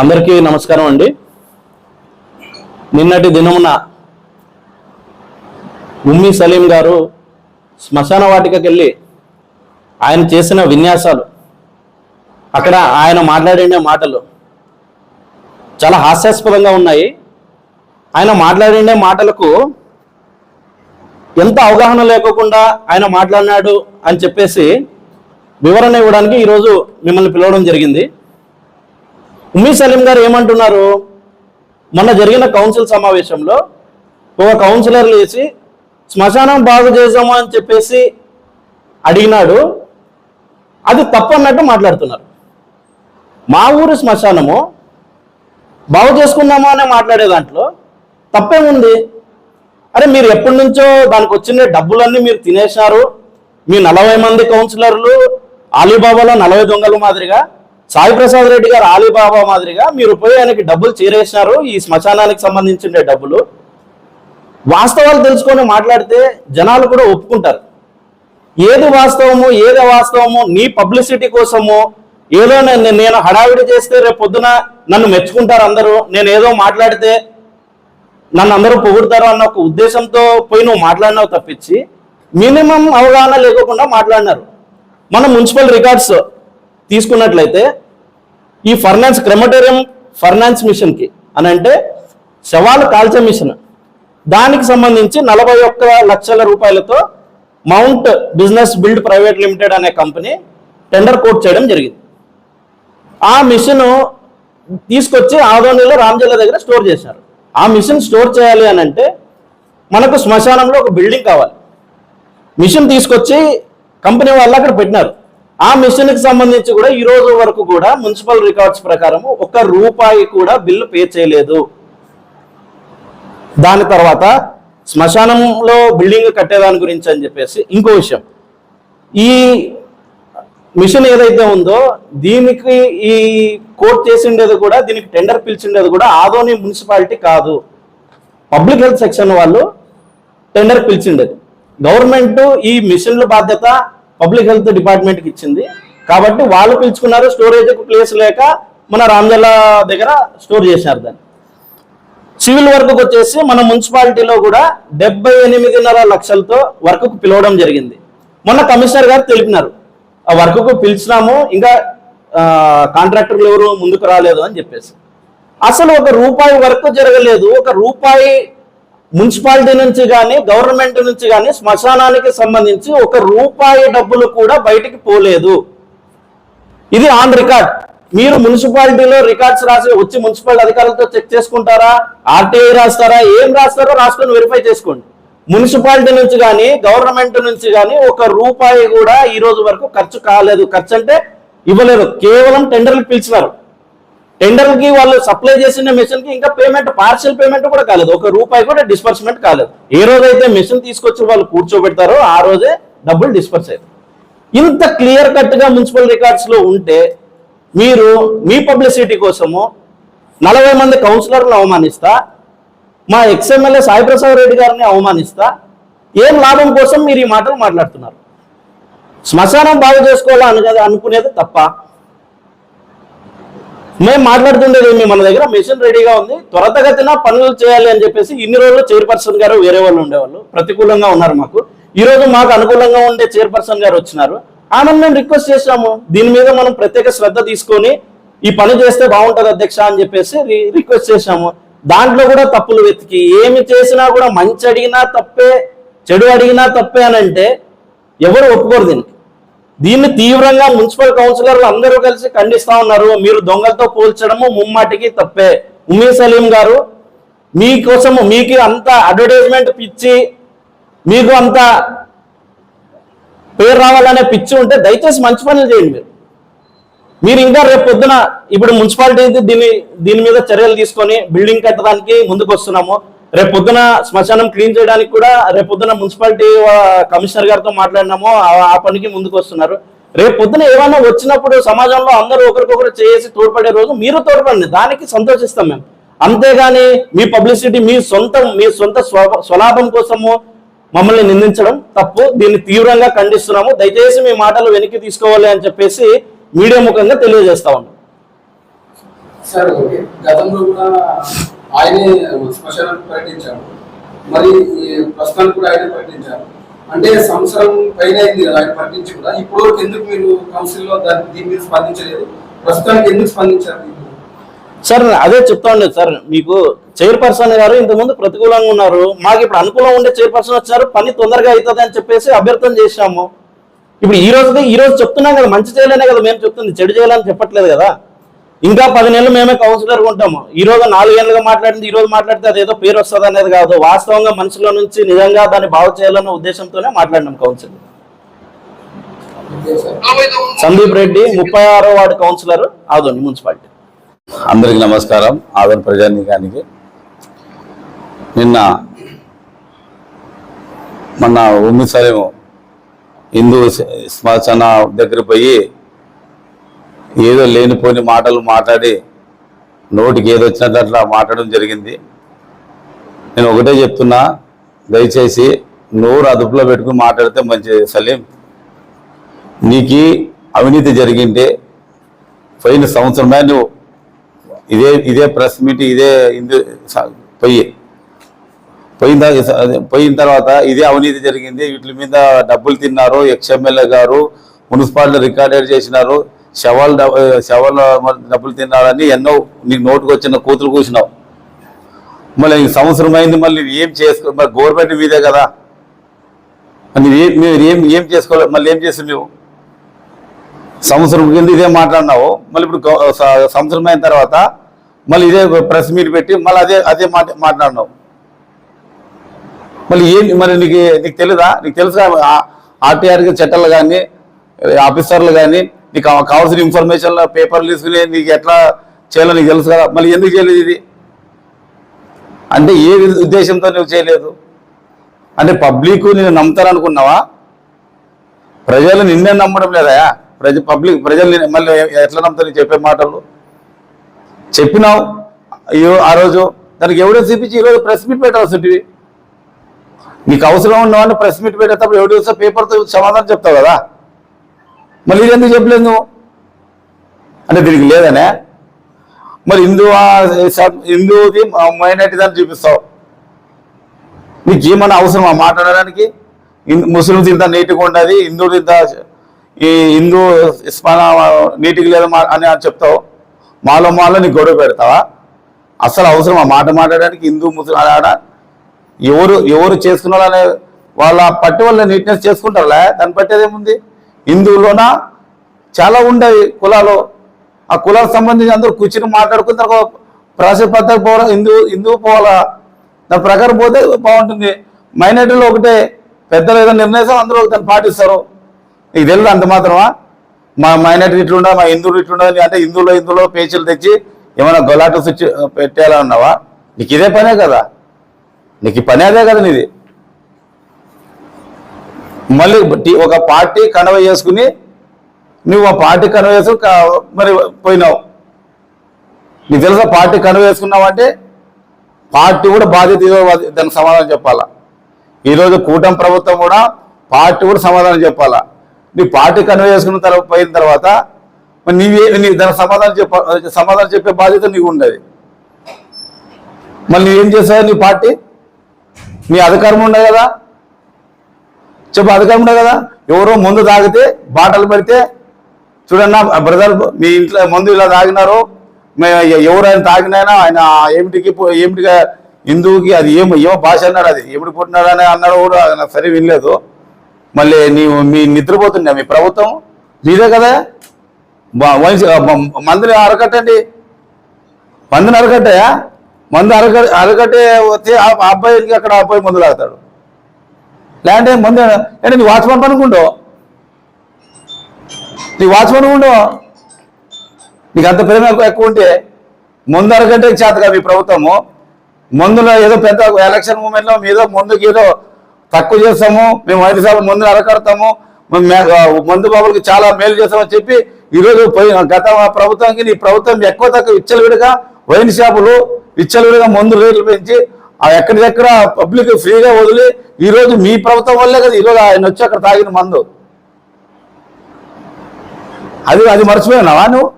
అందరికీ నమస్కారం అండి. నిన్నటి దినమున ఉమ్మి సలీం గారు శ్మశాన వాటికకెళ్ళి ఆయన చేసిన విన్యాసాలు అక్కడ ఆయన మాట్లాడిన మాటలు చాలా హాస్యాస్పదంగా ఉన్నాయి. ఆయన మాట్లాడిన మాటలకు ఎంత అవగాహన లేకోకుండా ఆయన మాట్లాడినాడు అని చెప్పేసి వివరణ ఇవ్వడానికి ఈరోజు మిమ్మల్ని పిలవడం జరిగింది. ఉమ్మీ సలీం గారు ఏమంటున్నారు? మొన్న జరిగిన కౌన్సిల్ సమావేశంలో ఒక కౌన్సిలర్ లేచి శ్మశానం బాగు చేసాము అని చెప్పేసి అడిగినాడు. అది తప్పన్నట్టు మాట్లాడుతున్నారు. మా ఊరు శ్మశానము బాగు చేసుకున్నామా అని మాట్లాడే దాంట్లో తప్పేముంది? అరే మీరు ఎప్పటి నుంచో దానికి వచ్చిన డబ్బులన్నీ మీరు తినేశారు మీ నలభై మంది కౌన్సిలర్లు ఆలీబాబాలో నలభై దొంగలు మాదిరిగా సాయి ప్రసాద్ రెడ్డి గారు ఆలీబాబా మాదిరిగా మీరు పోయి ఆయనకి డబ్బులు చేరేసినారు ఈ శ్మశానానికి సంబంధించిన డబ్బులు. వాస్తవాలు తెలుసుకొని మాట్లాడితే జనాలు కూడా ఒప్పుకుంటారు. ఏది వాస్తవము ఏది వాస్తవము నీ పబ్లిసిటీ కోసము ఏదో నేను నేను హడావిడి చేస్తే రేపు పొద్దున నన్ను మెచ్చుకుంటారు అందరూ. నేను ఏదో మాట్లాడితే నన్ను అందరూ పొగుడతారు అన్న ఒక ఉద్దేశంతో పోయి నువ్వు మాట్లాడినావు తప్పించి మినిమం అవగాహన లేకోకుండా మాట్లాడినారు. మన మున్సిపల్ రికార్డ్స్ తీసుకున్నట్లయితే ఈ ఫర్నాన్స్ క్రెమటోరియం ఫర్నాన్స్ మిషన్కి అని అంటే శవాలు కాల్చే మిషన్. దానికి సంబంధించి నలభై ఒక్క లక్షల రూపాయలతో mount business build private limited అనే కంపెనీ టెండర్ కోట్ చేయడం జరిగింది. ఆ మిషన్ తీసుకొచ్చి ఆదోనిలో రామజల్ల దగ్గర స్టోర్ చేశారు. ఆ మిషన్ స్టోర్ చేయాలి అని అంటే మనకు శ్మశానంలో ఒక బిల్డింగ్ కావాలి. మిషన్ తీసుకొచ్చి కంపెనీ వాళ్ళు అక్కడ పెట్టినారు. ఆ మిషన్కి సంబంధించి కూడా ఈ రోజు వరకు కూడా మున్సిపల్ రికార్డ్స్ ప్రకారం ఒక్క రూపాయి కూడా బిల్లు పే చేయలేదు. దాని తర్వాత శ్మశానంలో బిల్డింగ్ కట్టేదాని గురించి అని చెప్పేసి ఇంకో విషయం. ఈ మిషన్ ఏదైతే ఉందో దీనికి ఈ కోర్ట్ చేసిండేది కూడా దీనికి టెండర్ పిలిచిండేది కూడా ఆదోని మున్సిపాలిటీ కాదు. పబ్లిక్ హెల్త్ సెక్షన్ వాళ్ళు టెండర్ పిలిచిండేది. గవర్నమెంట్ ఈ మిషన్ల బాధ్యత పబ్లిక్ హెల్త్ డిపార్ట్మెంట్కి ఇచ్చింది. కాబట్టి వాళ్ళు పిలుచుకున్నారు స్టోరేజ్ ప్లేస్ లేక మన రాంజల దగ్గర స్టోర్ చేశారు దాన్ని. సివిల్ వర్క్కి వచ్చేసి మన మున్సిపాలిటీలో కూడా డెబ్బై ఎనిమిదిన్నర లక్షలతో వర్క్కు పిలవడం జరిగింది. మొన్న కమిషనర్ గారు తెలిపినారు ఆ వర్క్కు పిలిచినాము ఇంకా కాంట్రాక్టర్లు ఎవరు ముందుకు రాలేదు అని చెప్పేసి. అసలు ఒక రూపాయి వర్క్ జరగలేదు ఒక రూపాయి మున్సిపాలిటీ నుంచి కానీ గవర్నమెంట్ నుంచి కానీ శ్మశానానికి సంబంధించి ఒక రూపాయి డబ్బులు కూడా బయటికి పోలేదు. ఇది ఆన్ రికార్డ్. మీరు మున్సిపాలిటీలో రికార్డ్స్ రాసి వచ్చి మున్సిపల్ అధికారులతో చెక్ చేసుకుంటారా? ఆర్టీఐ రాస్తారా? ఏం రాస్తారో రాసుకొని వెరిఫై చేసుకోండి. మున్సిపాలిటీ నుంచి కానీ గవర్నమెంట్ నుంచి కానీ ఒక రూపాయి కూడా ఈ రోజు వరకు ఖర్చు కాలేదు. ఖర్చు అంటే ఇవ్వలేదు. కేవలం టెండర్లు పిలిచినారు. టెండర్కి వాళ్ళు సప్లై చేసిన మిషన్కి ఇంకా పేమెంట్ పార్షియల్ పేమెంట్ కూడా కాలేదు. ఒక రూపాయి కూడా డిస్పర్స్మెంట్ కాలేదు. ఏ రోజైతే మిషన్ తీసుకొచ్చి వాళ్ళు కూర్చోబెడతారో ఆ రోజే డబ్బులు డిస్పర్స్ అవుతాయి ఇంత క్లియర్ కట్గా మున్సిపల్ రికార్డ్స్లో ఉంటే మీరు మీ పబ్లిసిటీ కోసము నలభై మంది కౌన్సిలర్లను అవమానిస్తా మా ఎక్స్ఎమ్మెల్యే సాయిప్రసాద్ రెడ్డి గారిని అవమానిస్తా ఏం లాభం కోసం మీరు ఈ మాటలు మాట్లాడుతున్నారు? శ్మశానం బాగు చేసుకోవాలని కదా అనుకునేది తప్ప మేము మాట్లాడుతుండేది ఏమి? మన దగ్గర మెషిన్ రెడీగా ఉంది. త్వరతగతిన పనులు చేయాలి అని చెప్పేసి ఇన్ని రోజులు చైర్పర్సన్ గారు వేరే వాళ్ళు ఉండేవాళ్ళు. ప్రతికూలంగా ఉన్నారు మాకు. ఈ రోజు మాకు అనుకూలంగా ఉండే చైర్పర్సన్ గారు వచ్చినారు. ఆమెను మేము రిక్వెస్ట్ చేసాము దీని మీద మనం ప్రత్యేక శ్రద్ధ తీసుకొని ఈ పని చేస్తే బాగుంటది అధ్యక్ష అని చెప్పేసి రిక్వెస్ట్ చేశాము. దాంట్లో కూడా తప్పులు వెతికి ఏమి చేసినా కూడా మంచి అడిగినా తప్పే చెడు అడిగినా తప్పే అని అంటే ఎవరు ఒప్పుకోరు దీనికి. దీన్ని తీవ్రంగా మున్సిపల్ కౌన్సిలర్లు అందరూ కలిసి ఖండిస్తా ఉన్నారు. మీరు దొంగలతో పోల్చడము ముమ్మాటికి తప్పే. ఉమీ సలీం గారు మీకోసము మీకు అంత అడ్వర్టైజ్మెంట్ పిచ్చి మీకు అంత పేరు రావాలనే పిచ్చి ఉంటే దయచేసి మంచి పనులు చేయండి మీరు. మీరు ఇంకా రేపు పొద్దున ఇప్పుడు మున్సిపాలిటీ దీని దీని మీద చర్యలు తీసుకొని బిల్డింగ్ కట్టడానికి ముందుకు వస్తున్నాము రేపు పొద్దున శ్మశానం క్లీన్ చేయడానికి కూడా రేపు పొద్దున మున్సిపాలిటీ కమిషనర్ గారితో మాట్లాడినాము. ఆ- ఆ పనికి ముందుకు వస్తున్నారు. రేపు పొద్దున ఏమైనా వచ్చినప్పుడు సమాజంలో అందరూ ఒకరికొకరు చేసి తోడ్పడే రోజు మీరు తోడ్పడండి. దానికి సంతోషిస్తాం మేము. అంతేగాని మీ పబ్లిసిటీ మీ సొంతం మీ సొంత స్వలాభం కోసము మమ్మల్ని నిందించడం తప్పు. దీన్ని తీవ్రంగా ఖండిస్తున్నాము. దయచేసి మీ మాటలు వెనక్కి తీసుకోవాలి అని చెప్పేసి మీడియా ముఖంగా తెలియజేస్తా ఉన్నాం. గతంలో కూడా ఆయనే శ్మశానాన్ని ప్రకటించారు. మరి ప్రస్తుతానికి కూడా ఆయనే ప్రకటించారు. అంటే సంవత్సరం పైన అయింది కదా ఆయన ప్రకటించి కూడా. ఇప్పుడు వరకు ఎందుకు మీరు కౌన్సిల్లో దాన్ని దీని మీద స్పందించలేదు? ప్రస్తుతానికి ఎందుకు స్పందించారు సార్ అదే చెప్తా ఉండేది సార్ మీకు చైర్పర్సన్ గారు ఇంతకుముందు ప్రతికూలంగా ఉన్నారు. మాకు ఇప్పుడు అనుకూలంగా ఉండే చైర్పర్సన్ వచ్చారు. పని తొందరగా అవుతుంది అని చెప్పేసి అభ్యర్థన చేశాము. ఇప్పుడు ఈ రోజు ఈ రోజు చెప్తున్నాం కదా మంచి చేయలేనే కదా మేము చెప్తుంది. చెడు చేయాలని చెప్పట్లేదు కదా. ఇంకా పది నెలలు మేమే కౌన్సిలర్గా ఉంటాము. ఈ రోజు నాలుగేళ్ళుగా మాట్లాడింది ఈ రోజు మాట్లాడితే అదేదో పేరు వస్తుంది అనేది కాదు. వాస్తవంగా మనుషుల నుంచి నిజంగా దాన్ని బాగు చేయాలన్న ఉద్దేశంతోనే మాట్లాడినాం కౌన్సిల్ సందీప్ రెడ్డి ముప్పై ఆరో వార్డు కౌన్సిలర్ ఆదోని మున్సిపాలిటీ. అందరికి నమస్కారం. ఆదోని ప్రజానీకానికి నిన్న మొన్న ఉమ్మిసలేము హిందూ శ్మశాన దగ్గర పోయి ఏదో లేనిపోని మాటలు మాట్లాడి నోటికి ఏదో వచ్చినట్టు అట్లా మాట్లాడడం జరిగింది. నేను ఒకటే చెప్తున్నా దయచేసి నోరు అదుపులో పెట్టుకుని మాట్లాడితే మంచిది. సలీం నీకు అవినీతి జరిగింటే పోయిన సంవత్సరమే నువ్వు ఇదే ఇదే ప్రెస్ మీట్ ఇదే ఇందు పోయి. పోయిన పోయిన తర్వాత ఇదే అవినీతి జరిగింది. వీటి మీద డబ్బులు తిన్నారు ఎక్స్ఎమ్మెల్యే గారు మున్సిపాలిటీ రికార్డెడ్ చేసినారు. శవాలు డబ్- శవాలు డబ్బులు తిన్నాడని ఎన్నో నీకు నోటుకు వచ్చిన కూతురు కూర్చున్నావు మళ్ళీ సంవత్సరం అయింది మళ్ళీ ఏం చేసుకో మరి గవర్నమెంట్ మీదే కదా. మరి ఏం మీరు ఏం ఏం చేసుకోవాలి మళ్ళీ ఏం చేసి నువ్వు? సంవత్సరం కింద ఇదే మాట్లాడినావు మళ్ళీ ఇప్పుడు సంవత్సరం అయిన తర్వాత మళ్ళీ ఇదే ప్రెస్ మీట్ పెట్టి మళ్ళీ అదే అదే మాట మాట్లాడినావు. మళ్ళీ ఏం మరి నీకు నీకు తెలుదా? నీకు తెలుసా ఆర్టీఆర్కి చట్టాలు కానీ ఆఫీసర్లు కానీ నీకు కావాల్సిన ఇన్ఫర్మేషన్ పేపర్లు తీసుకుని నీకు ఎట్లా చేయాలో నీకు తెలుసు కదా. మళ్ళీ ఎందుకు చేయలేదు ఇది? అంటే ఏ ఉద్దేశంతో నువ్వు చేయలేదు? అంటే పబ్లిక్ నేను నమ్ముతారనుకున్నావా ప్రజలు నిన్నే నమ్మడం లేదా? ప్రజ పబ్లిక్ ప్రజలు మళ్ళీ ఎట్లా నమ్ముతారు చెప్పే మాటలు? చెప్పినావు. అయ్యో ఆ రోజు దానికి ఎవడో చూపించి ఈరోజు ప్రెస్ మీట్ పెట్టాల్సి నీకు అవసరం ఉన్నవాడిని ప్రెస్ మీట్ పెట్టేటప్పుడు ఎవడు వస్తే పేపర్తో సమాధానం చెప్తావు కదా. మళ్ళీ ఇది ఎందుకు చెప్పలేదు నువ్వు? అంటే దీనికి లేదనే? మరి హిందూ హిందూది మైనార్టీ దాన్ని చూపిస్తావు. నీకు ఏమన్నా అవసరం ఆ మాట్లాడడానికి ముస్లిమ్స్ ఇంత నీట్గా ఉండదు హిందువులు ఇంత ఈ హిందూ స్మరణ నీట్గా లేదు మా- అని చెప్తావు. మాలో మాలో నీకు గొడవ పెడతావా? అసలు అవసరం ఆ మాట మాట్లాడడానికి హిందూ ముస్లిం ఆడ ఎవరు ఎవరు చేసుకున్న వాళ్ళ పట్టి వాళ్ళ నీట్నెస్ చేసుకుంటారులే? దాన్ని పట్టేదేముంది? హిందువులోన? చాలా ఉండేవి కులాలు. ఆ కులాలకు సంబంధించి అందరూ కూర్చుని మాట్లాడుకుని తర్వాత ప్రాసెస్ పద్ధతి పోవాలా హిందూ హిందూ పోవాలా. దాని ప్రకారం పోతే బాగుంటుంది. మైనార్టీలో ఒకటే పెద్దలు ఏదో నిర్ణయిస్తాం అందరూ దాన్ని పాటిస్తారు. నీకు తెలియదు అంత మాత్రమా? మా మైనార్టీ ఇట్లుండా మా హిందువులు ఇట్లుండదు అంటే హిందువులో హిందువులో పేచీలు తెచ్చి ఏమైనా గొలాట స్విచ్ పెట్టాలన్నావా నీకు ఇదే పనే కదా. నీకు ఈ పని అదే కదా నీది. మళ్ళీ ఒక పార్టీ కనవ చేసుకుని నువ్వు ఆ పార్టీ కనవ వేసుకుని మరి పోయినావు. నీకు తెలుసా పార్టీ కనవ వేసుకున్నావు అంటే పార్టీ కూడా బాధ్యత దానికి సమాధానం చెప్పాలా? ఈరోజు కూటమి ప్రభుత్వం కూడా పార్టీ కూడా సమాధానం చెప్పాలా? నీ పార్టీ కన్వే చేసుకున్న తర్వాత పోయిన తర్వాత నీవే నీ దానికి సమాధానం చెప్ప సమాధానం చెప్పే బాధ్యత నీకు ఉండేది. మళ్ళీ నువ్వేం చేసావు నీ పార్టీ? నీ అధికారం ఉండదు కదా? చెప్పు అధికారం ఉండదు కదా ఎవరో ముందు తాగితే బాటలు పెడితే చూడన్నా బ్రదర్ మీ ఇంట్లో మందు ఇలా తాగినారు మే- ఎవరైనా తాగినైనా ఆయన ఏమిటికి ఏమిటిగా హిందువుకి అది ఏమో ఏమో భాష అన్నాడు అది? ఎప్పుడు పుట్టినాడు అని అన్నాడు కూడా నాకు సరే వినలేదు. మళ్ళీ నీవు మీ నిద్రపోతున్నా మీ ప్రభుత్వం? మీదే కదా? బా- వయసు మందుని అరకట్టండి మందుని అరకట్టయా మందు అరక అరకట్టే వస్తే ఆ అబ్బాయికి అక్కడ అబ్బాయి మందు తాగుతాడు. లేదంటే ముందు అంటే నీ వాచ్మన్ పనుకుండో? నీ వాచ్మన్ ఉండో. నీకు అంత ప్రేమ ఎక్కువ ఉంటే ముందు అరగంటే చేతగా మీ ప్రభుత్వము. ముందులో ఏదో పెద్ద ఎలక్షన్ మూమెంట్లో మీదో ముందుకు ఏదో తక్కువ చేస్తాము. మేము ఐదు సార్లు ముందు అరకడతాము మందు బాబులకు చాలా మేలు చేస్తామని చెప్పి ఈరోజు పోయి గత ప్రభుత్వానికి నీ ప్రభుత్వం ఎక్కువ తక్కువ విచ్చలవిడిగా వైన్ షాపులు విచ్చలవిడిగా మందు రేట్లు పెంచి అవి ఎక్కడిదెక్కడ పబ్లిక్ ఫ్రీగా వదిలి ఈరోజు మీ ప్రభుత్వం వల్లే కదా ఈరోజు ఆయన వచ్చి అక్కడ తాగిన మందు. అది అది మర్చిపోయినావా నువ్వు?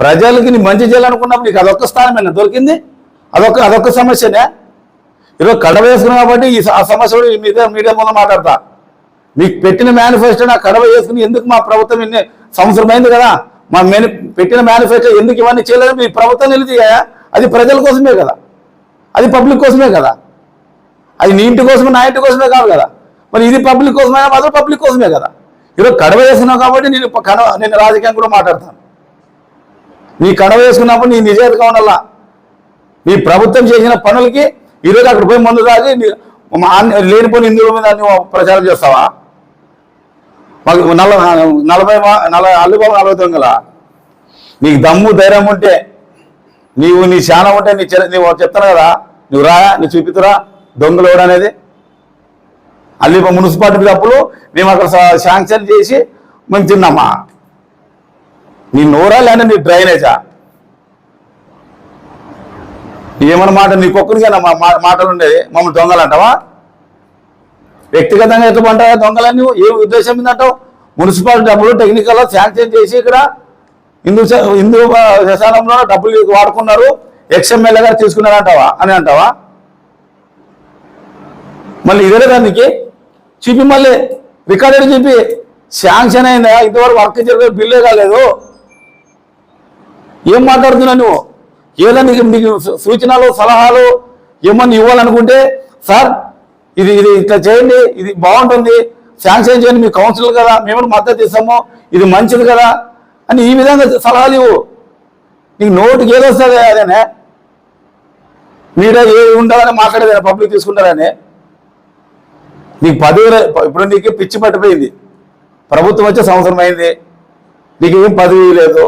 ప్రజలకి నీ మంచి చేయాలనుకున్నప్పుడు నీకు అదొక్క స్థానమేనా? దొరికింది? అదొక అదొక్క సమస్యనే? ఈరోజు కడవ వేసుకున్నాం కాబట్టి ఈ ఆ సమస్య కూడా మీద మీడియా ముందు మాట్లాడతా. మీకు పెట్టిన మేనిఫెస్టో నా కడవ వేసుకుని ఎందుకు మా ప్రభుత్వం ఇన్ని సంవత్సరం అయింది కదా? మా మేని పెట్టిన మేనిఫెస్టో ఎందుకు ఇవన్నీ చేయలేదు? మీ ప్రభుత్వం నిలిచియా? అది ప్రజల కోసమే కదా. అది పబ్లిక్ కోసమే కదా. అది నీ ఇంటి కోసమే నా ఇంటి కోసమే కాదు కదా. మరి ఇది పబ్లిక్ కోసమే మాత్రం పబ్లిక్ కోసమే కదా. ఈరోజు కడవ వేసుకున్నావు కాబట్టి నేను కడవ నేను రాజకీయం కూడా మాట్లాడతాను. నీ కడవ వేసుకున్నప్పుడు నీ నిజాయితీగా ఉండాలా? నీ ప్రభుత్వం చేసిన పనులకి ఈరోజు అక్కడ పోయి మందు తాగి లేనిపోయిన హిందువుల మీద నువ్వు ప్రచారం చేస్తావా? మాకు నల నలభై మా- నలభై అల్లుబాబు నలభై దొంగల నీకు దమ్ము ధైర్యం ఉంటే నీవు నీ శానం ఉంటే నీ చె- నీవు చెప్తాను కదా నువ్వు రా నీ చూపితురా దొంగలు ఎవడు అనేది? అల్లిప మున్సిపాలిటీ అప్పుడు మేము అక్కడ శాంక్షన్ చేసి మేము తిన్నామా? నీ నోరా లేదా నీ డ్రైనేజా? ఏమన్నమాట నీకొక్కరికైనా మా మా- మాటలు ఉండేది? మమ్మల్ని దొంగలు అంటావా? వ్యక్తిగతంగా ఎట్లా పంటారా దొంగలని నువ్వు? ఏ ఉద్దేశం మీద మున్సిపాలిటీ డబ్బులు టెక్నికల్ శాంక్షన్ చేసి ఇక్కడ హిందూ హిందూ శశానంలో డబ్బులు వాడుకున్నారు ఎక్స్ఎంఎల్ఏ గారు తీసుకున్నారు అంటావా? అని అంటావా? మళ్ళీ ఇదే దానికి చూపి మళ్ళీ రికార్డెడ్ చూపి శాంక్షన్ అయిందా? ఇంతవరకు వర్క్ జరిగే బిల్లే కాలేదు. ఏం మాట్లాడుతున్నావు నువ్వు? ఏదైనా నీకు మీకు సూ- సూచనలు సలహాలు ఏమన్నా ఇవ్వాలనుకుంటే సార్ ఇది ఇది ఇట్లా చేయండి ఇది బాగుంటుంది శాంక్షన్ చేయండి మీ కౌన్సిల్ కదా మేము మద్దతు ఇస్తాము ఇది మంచిది కదా అని ఈ విధంగా సలహాలు ఇవ్వు. నీకు నోటికి ఏదో వస్తుంది అదేనే. మీరే ఏ ఉండాలని మాట్లాడేది పబ్లిక్ తీసుకుంటారని. నీకు పదవి ఇప్పుడు నీకు పిచ్చి పట్టిపోయింది. ప్రభుత్వం వచ్చే సంవత్సరం అయింది. నీకు ఏం పదవి లేదు.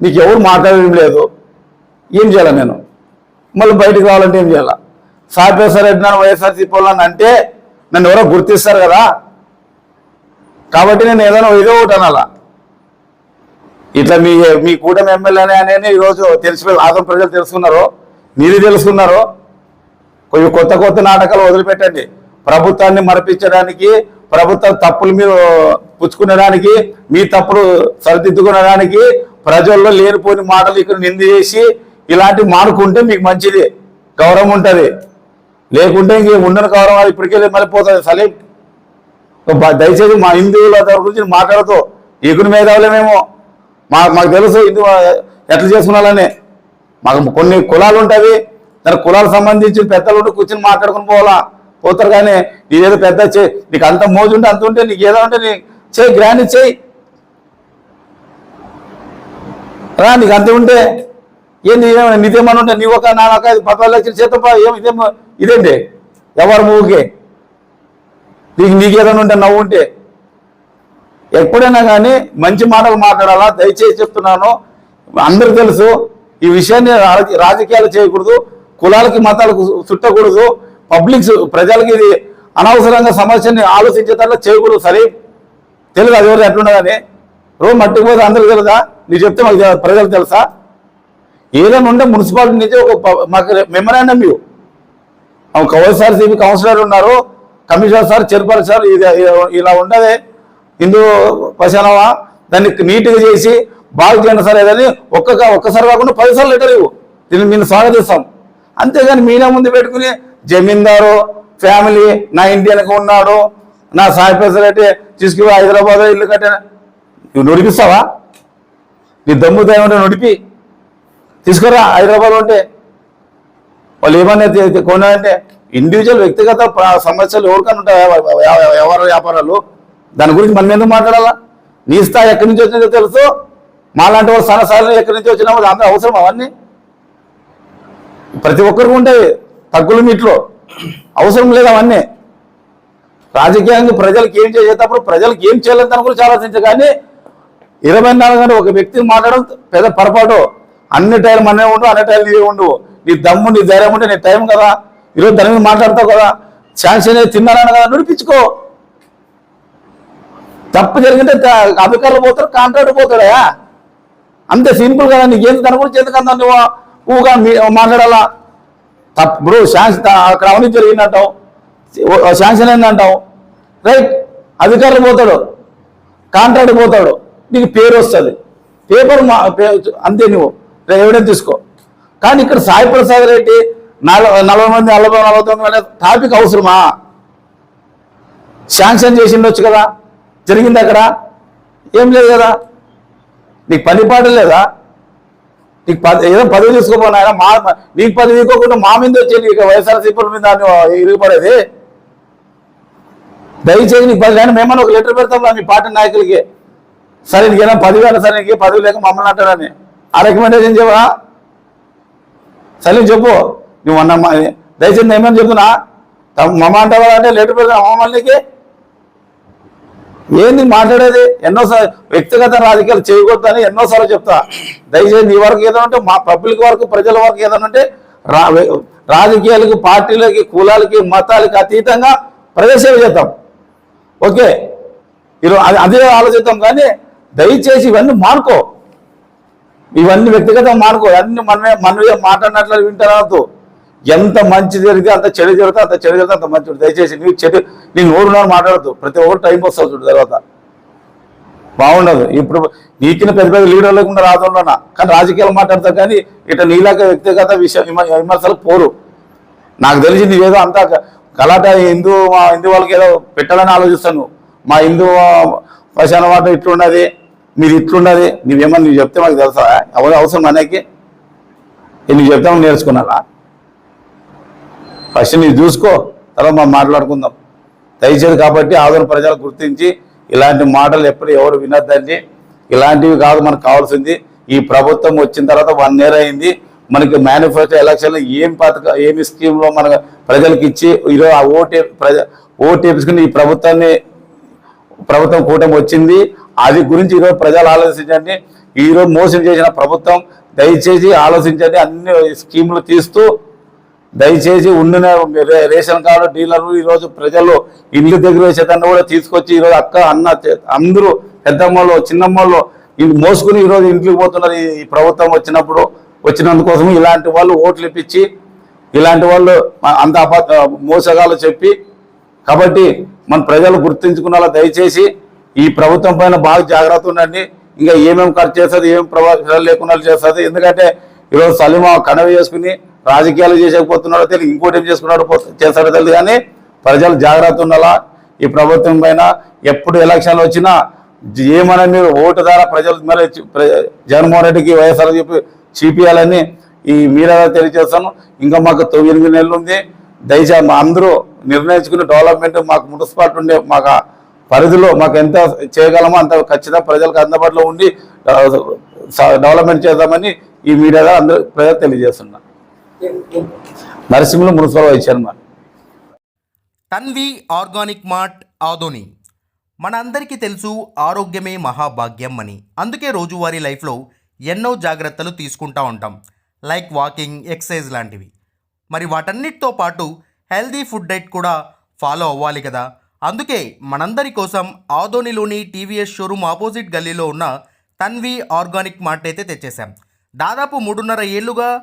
నీకు ఎవరు మాట్లాడడం లేదు. ఏం చేయాలి నేను? మళ్ళీ బయటకు రావాలంటే ఏం చేయాలా? సాపేశ్వర రెడ్డి నన్ను వైఎస్ఆర్సీపీ వాళ్ళని అంటే నన్ను ఎవరో గుర్తిస్తారు కదా. కాబట్టి నేను ఏదైనా ఏదో ఒకటి అనాలా? ఇట్లా మీ మీ కూటమి ఎమ్మెల్యేనే అనేది ఈరోజు తెలిసిపోయి ఆదం ప్రజలు తెలుసుకున్నారు మీరు తెలుసుకున్నారు కొంచెం కొత్త కొత్త నాటకాలు వదిలిపెట్టండి. ప్రభుత్వాన్ని మరపించడానికి ప్రభుత్వం తప్పులు మీరు పుచ్చుకునేదానికి మీ తప్పులు సరిదిద్దుకునేదానికి ప్రజల్లో లేనిపోని మాటలు ఇక్కడ నింది చేసి ఇలాంటివి మానుకుంటే మీకు మంచిది గౌరవం ఉంటుంది. లేకుంటే ఇంక ఉండని గౌరవం అది ఇప్పటికే మళ్ళీ పోతుంది సలీం దయచేసి మా హిందువుల గురించి మాట్లాడుతూ ఈకుని మేధావులేమేమో మా మాకు తెలుసు ఇందు ఎట్లా చేసుకున్నాలనే. మాకు కొన్ని కులాలు ఉంటాయి. దాని కులాలకు సంబంధించి పెద్దలు ఉంటే కూర్చొని మాట్లాడుకుని పోవాలా? పోతారు కానీ నీదేదో పెద్ద చే నీకు అంత మోజు ఉంటే అంత ఉంటే నీకు ఏదో ఉంటే నీ చేయి గ్రాండ్ చేయి. రా నీకు అంత ఉంటే. ఏం ఏమైనా నీదేమని ఉంటే నీ ఒక నాన్నక పదహారు లక్షలు చేతపా ఏం ఇదేమో ఇదేంటి? ఎవరు మూకే? నీకు నీకేదైనా ఉంటే నవ్వు ఉంటే. ఎప్పుడైనా కానీ మంచి మాటలు మాట్లాడాలా? దయచేసి చెప్తున్నాను. అందరికి తెలుసు ఈ విషయాన్ని రాజకీయాలు చేయకూడదు కులాలకి మతాలకు చుట్టకూడదు పబ్లిక్ ప్రజలకి ఇది అనవసరంగా సమస్యని ఆలోచించేటట్లు చేయకూడదు. సరే తెలియదు అది ఎవరు కానీ రోజు మట్టుకుపోతే అందరికి తెలుసా నీకు చెప్తే మాకు ప్రజలకు తెలుసా? ఏదైనా ఉంటే మున్సిపాలిటీ నుంచి ఒక మాకు మెమరాండం ఇవ్వు. ఒక వైఎస్ఆర్సీపీ కౌన్సిలర్ ఉన్నారు కమిషనర్ సార్ చైర్పర్సన్ సార్ ఇది ఇలా ఉండదే. హిందూ పశానమా దాన్ని నీట్గా చేసి బాగు చేయండి సార్ ఏదని ఒక్క ఒక్కసారి కాకుండా పదిసార్లు లెటర్ ఇవ్వు. దీన్ని మేము స్వాగతిస్తాం. అంతేగాని మీనే ముందు పెట్టుకుని జమీందారు ఫ్యామిలీ నా ఇండియాకి ఉన్నాడు నా సాయి పెసరెడ్డి తీసుకుని హైదరాబాద్ ఇల్లు కట్టిన నువ్వు నడిపిస్తావా? నీ దమ్ము దయ్యం నడిపి. తీసుకురా హైదరాబాద్ ఉంటే. వాళ్ళు ఏమన్నా తే- కొనాలంటే ఇండివిజువల్ వ్యక్తిగత సమస్యలు ఎవరికన్నా ఉంటాయి? ఎవరు వ్యాపారాలు? దాని గురించి మనం ఎందుకు మాట్లాడాలా? నీ స్థాయి ఎక్కడి నుంచి వచ్చిందో తెలుసు. మాలాంటి వాళ్ళు సనసాలు ఎక్కడి నుంచి వచ్చినామో వాళ్ళు అందరూ అవసరం అవన్నీ? ప్రతి ఒక్కరికి ఉంటాయి తగ్గులు మీట్లో. అవసరం లేదు అవన్నీ. రాజకీయంగా ప్రజలకు ఏం చేసేటప్పుడు ప్రజలకు ఏం చేయలేదు దాని గురించి ఆలోచించ కానీ ఇరవై నాలుగు గంటలు ఒక వ్యక్తిని మాట్లాడడం పెద్ద పొరపాటు. అన్ని టైం మనమే ఉండు అన్ని టైం నీవే ఉండు. నీ దమ్ము నీ ధైర్యం ఉంటే నీ టైం కదా. ఈరోజు దాని మీద మాట్లాడతావు కదా. శాంక్షన్ అనేది తిన్నానని కదా నడిపించుకో. తప్పు జరిగితే అధికారులు పోతారు కాంట్రాక్ట్ పోతాడా? అంతే సింపుల్ కదా నీకేంది దాని గురించి ఎందుకంత అంత నువ్వు. ఊగా మీ- మాట్లాడాలా? తప్పు. ఇప్పుడు శాంక్షన్ అక్కడ అవినీతి జరిగిందంటావు. శాంక్షన్ అయిందంటావు రైట్ అధికారులు పోతాడు కాంట్రాక్ట్ పోతాడు. నీకు పేరు వస్తుంది. పేపర్ మా అంతే నువ్వు. ఎవిడెన్స్ తీసుకో. కానీ ఇక్కడ సాయి ప్రసాద్ రెడ్డి నలభై నలభై మంది నలభై నలభై తొమ్మిది అనే టాపిక్ అవసరమా? శాంక్షన్ చేసిండొచ్చు కదా. జరిగింది అక్కడ? ఏం లేదు కదా. నీకు పని పాట లేదా? నీకు పది ఏదో పదవి తీసుకోపోయినా ఆయన మా నీకు పదవి తీసుకోకుండా మా మీద వచ్చి నీకు వైఎస్ఆర్సీపీ మీద ఇరిగిపడేది? దయచేసి నీకు పది కానీ మేమన్నా ఒక లెటర్ పెడతాం మీ పార్టీ నాయకులకి. సరే నీకేనా పదివేలు సరే నీకు పదవి లేక మమ్మల్ని అంటారని. ఆ రికమెండేషన్ చెప్పరా సరే చెప్పు. నువ్వు అన్న మా- దయచేసి నేను ఏమని చెప్తున్నా? మమ్మ అంటావా అంటే లెటర్ పెడతాం మమ్మల్నికి ఏంది మాట్లాడేది? ఎన్నోసార్లు వ్యక్తిగత రాజకీయాలు చేయకూడదని ఎన్నోసార్లు చెప్తా. దయచేసి నీ వరకు ఏదైనా ఉంటే మా పబ్లిక్ వరకు ప్రజల వరకు ఏదైనా ఉంటే రా రాజకీయాలకి పార్టీలకి కులాలకి మతాలకి అతీతంగా ప్రజాసేవ చేద్దాం. ఓకే? ఈరోజు అదే ఆలోచిద్దాం కానీ దయచేసి ఇవన్నీ మానుకో ఇవన్నీ వ్యక్తిగతంగా మానుకో అన్ని మనమే మనమే మాట్లాడినట్లు వింటారు? ఎంత మంచి జరిగితే అంత చెడు జరిగితే అంత చెడు జరిగితే అంత మంచి దయచేసి నీకు చెడు నీ నోరు నోరు మాట్లాడద్దు. ప్రతి ఒక్కరు టైం వస్తుంది చూడు తర్వాత. బాగుండదు. ఇప్పుడు నీకిన పెద్ద పెద్ద లీడర్ లేకుండా రాజున్నా కానీ రాజకీయాలు మాట్లాడతారు కానీ ఇట్లా నీలాక వ్యక్తిగత విషయం విమర్శలు పోరు. నాకు తెలిసి నీవేదో అంతా కలాట గలాట హిందూ మా హిందూ వాళ్ళకి ఏదో పెట్టాలని ఆలోచిస్తాను మా హిందూ శ్మశాన వాట ఇట్లున్నది మీరు ఇట్లున్నది. నువ్వేమన్నా నువ్వు చెప్తే మాకు తెలుసా? ఎవరు అవసరం అనేకి. నువ్వు చెప్తామని నేర్చుకున్నారా ఫస్ట్ నీవు చూసుకో తర్వాత మనం మాట్లాడుకుందాం. దయచేది కాబట్టి ఆదరణ ప్రజలు గుర్తించి ఇలాంటి మాటలు ఎప్పుడు ఎవరు వినొద్దండి. ఇలాంటివి కాదు మనకు కావాల్సింది. ఈ ప్రభుత్వం వచ్చిన తర్వాత వన్ ఇయర్ అయింది. మనకి మేనిఫెస్టో ఎలక్షన్లో ఏం పథక ఏమి స్కీమ్లో మన ప్రజలకు ఇచ్చి ఈరోజు ఆ ఓటే ప్రజ ఓటు వేపించుకుని ఈ ప్రభుత్వాన్ని ప్రభుత్వం కూటమి వచ్చింది. అది గురించి ఈరోజు ప్రజలు ఆలోచించండి. ఈరోజు మోసం చేసిన ప్రభుత్వం దయచేసి ఆలోచించండి. అన్ని స్కీములు తీస్తూ దయచేసి ఉండిన రే- రేషన్ కార్డు డీలర్లు ఈరోజు ప్రజలు ఇల్లు దగ్గర వేసేదాన్ని కూడా తీసుకొచ్చి ఈరోజు అక్క అన్న చే- అందరూ పెద్దమ్మలు చిన్నమ్మలు ఇది మోసుకుని ఈరోజు ఇంటికి పోతున్నారు ఈ ప్రభుత్వం వచ్చినప్పుడు వచ్చినందుకోసం ఇలాంటి వాళ్ళు ఓట్లు ఇప్పించి ఇలాంటి వాళ్ళు అంత అప మోసగాలు చెప్పి కాబట్టి మన ప్రజలు గుర్తించుకున్న దయచేసి ఈ ప్రభుత్వం పైన బాగా జాగ్రత్త ఉండండి. ఇంకా ఏమేమి ఖర్చు చేస్తుంది ఏమేమి ప్రభావం లేకుండా చేస్తుంది ఎందుకంటే ఈరోజు సలీమా కనవ చేసుకుని రాజకీయాలు చేసేకపోతున్నాడో తెలియదు ఇంకోటి ఏం చేసుకున్నాడో చేస్తాడో తెలియదు. కానీ ప్రజలు జాగ్రత్త ఉండాలా? ఈ ప్రభుత్వం పైన ఎప్పుడు ఎలక్షన్లు వచ్చినా జ- ఏమన్నా మీరు ఓటు ద్వారా ప్రజలు మరి జగన్మోహన్ రెడ్డికి వైఎస్ఆర్ చెప్పి చూపించాలని ఈ మీరే తెలియజేస్తాను. ఇంకా మాకు తొమ్మిది నెలలు ఉంది. దయచేసి మా అందరూ నిర్ణయించుకునే డెవలప్మెంట్ మాకు మున్సిపాలిటీ ఉండే మాకు పరిధిలో మాకు ఎంత చేయగలమో అంత ఖచ్చితంగా ప్రజలకు అందుబాటులో ఉండి డెవలప్మెంట్ చేద్దామని ఈ మీడియా అందరూ ప్రజలు తెలియజేస్తున్నా. Narasimhulu municipal vice chairman. Tanvi organic mart Adoni. మనందరికీ తెలుసు ఆరోగ్యమే మహాభాగ్యం అని. అందుకే రోజువారీ లైఫ్లో ఎన్నో జాగ్రత్తలు తీసుకుంటా ఉంటాం. లైక్ వాకింగ్ ఎక్సర్సైజ్ లాంటివి. మరి వాటన్నిటితో పాటు హెల్దీ ఫుడ్ డైట్ కూడా ఫాలో అవ్వాలి కదా. అందుకే మనందరి కోసం ఆదోనిలోని టీవీఎస్ షోరూమ్ ఆపోజిట్ గల్లీలో ఉన్న తన్వి ఆర్గానిక్ మార్ట్ అయితే తెచ్చేసాం దాదాపు మూడున్నర ఏళ్ళుగా